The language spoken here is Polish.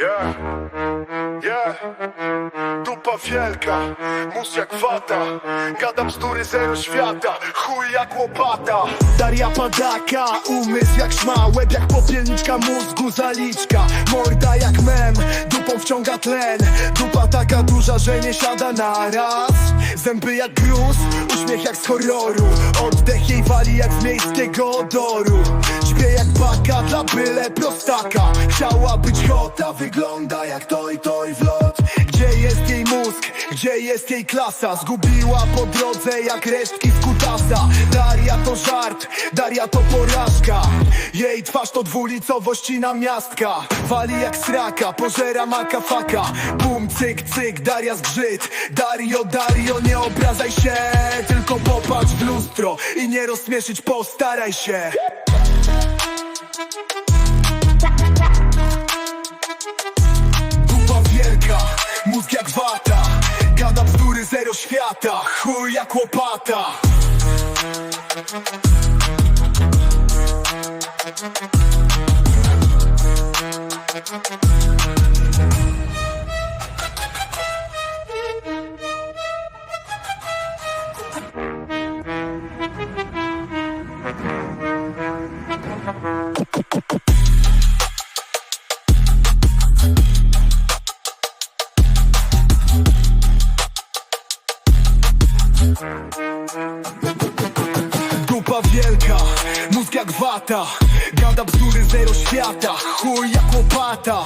Yeah, yeah. Dupa wielka, mus jak wata Gadam bzdury zero świata. Chuj jak łopata. Daria Padaka, umysł jak szma Łeb jak popielniczka mózgu zaliczka. Morda jak mem, dupą wciąga tlen. Dupa taka duża, że nie siada na raz Zęby jak gruz, uśmiech jak z horroru. Oddech jej wali jak z miejskiego odoru Śpię jak baka dla byle prostaka Chciała być hota, wygląda jak to i to i w lot Gdzie jest jej mózg, gdzie jest jej klasa? Zgubiła po drodze jak resztki z kutasa. Daria to żart, Daria to porażka. Jej twarz to dwulicowość i namiastka Wali jak sraka, pożera makafaka Bum, cyk, cyk, Daria zgrzyt. Dario, Dario, nie obrażaj się. Tylko popatrz w lustro I nie rozśmieszyć, postaraj się zero świata Chuj jak łopata Dupa wielka, mózg jak wata Gada bzdury zero świata Chuj jak łopata